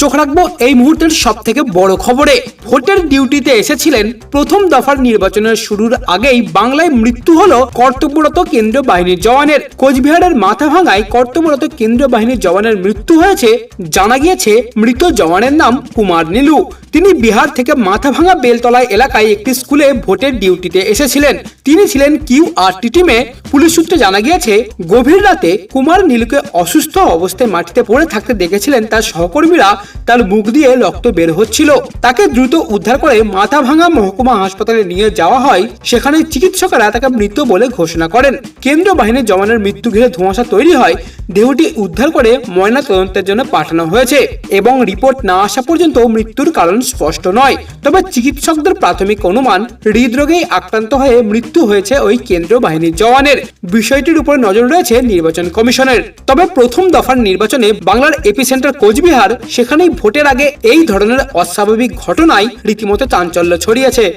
চোখ রাখব এই মুহূর্তের সব থেকে বড় খবরে। ভোটের ডিউটিতে এসেছিলেন প্রথম দফার নির্বাচনের শুরুর আগেই বাংলায় মৃত্যু হলো কর্তব্যরত কেন্দ্রীয় বাহিনীর জওয়ানের। কোচবিহারের মাথা ভাঙায় কর্তব্যরত কেন্দ্রীয় বাহিনীর জওয়ানের মৃত্যু হয়েছে, জানা গিয়েছে মৃত জওয়ানের নাম কুমার নীলু। তিনি বিহার থেকে মাথাভাঙা বেলতলা এলাকায় একটি স্কুলে ভোটের ডিউটিতে এসেছিলেন। তিনি ছিলেন কিউ আর টি টিমে। পুলিশ সূত্রে জানা গিয়েছে, গভীর রাতে কুমার নীলুকে অসুস্থ অবস্থায় মাটিতে পড়ে থাকতে দেখেছিলেন তার সহকর্মীরা। তার মুখ দিয়ে রক্ত বের হচ্ছিল। তাকে দ্রুত উদ্ধার করে মাথাভাঙা মহকুমা হাসপাতালে নিয়ে যাওয়া হয়। সেখানে চিকিৎসকরা তাকে মৃত বলে ঘোষণা করেন। কেন্দ্রীয় বাহিনীর জওয়ানের মৃত্যু ঘিরে ধোঁয়াশা তৈরি হয়। দেহটি উদ্ধার করে ময়না তদন্তের জন্য পাঠানো হয়েছে এবং রিপোর্ট না আসা পর্যন্ত মৃত্যুর কারণ স্পষ্ট নয়। তবে চিকিৎসকদের প্রাথমিক অনুমান, হৃদরোগেই আক্রান্ত হয়ে মৃত্যু হয়েছে ওই কেন্দ্রীয় বাহিনীর জওয়ানের। বিষয়টির উপর নজর রয়েছে নির্বাচন কমিশনের। তবে প্রথম দফার নির্বাচনে বাংলার এপিসেন্টার কোচবিহার সেখানেই ভোটের আগে এই ধরনের অস্বাভাবিক ঘটনায় রীতিমতো চাঞ্চল্য ছড়িয়েছে।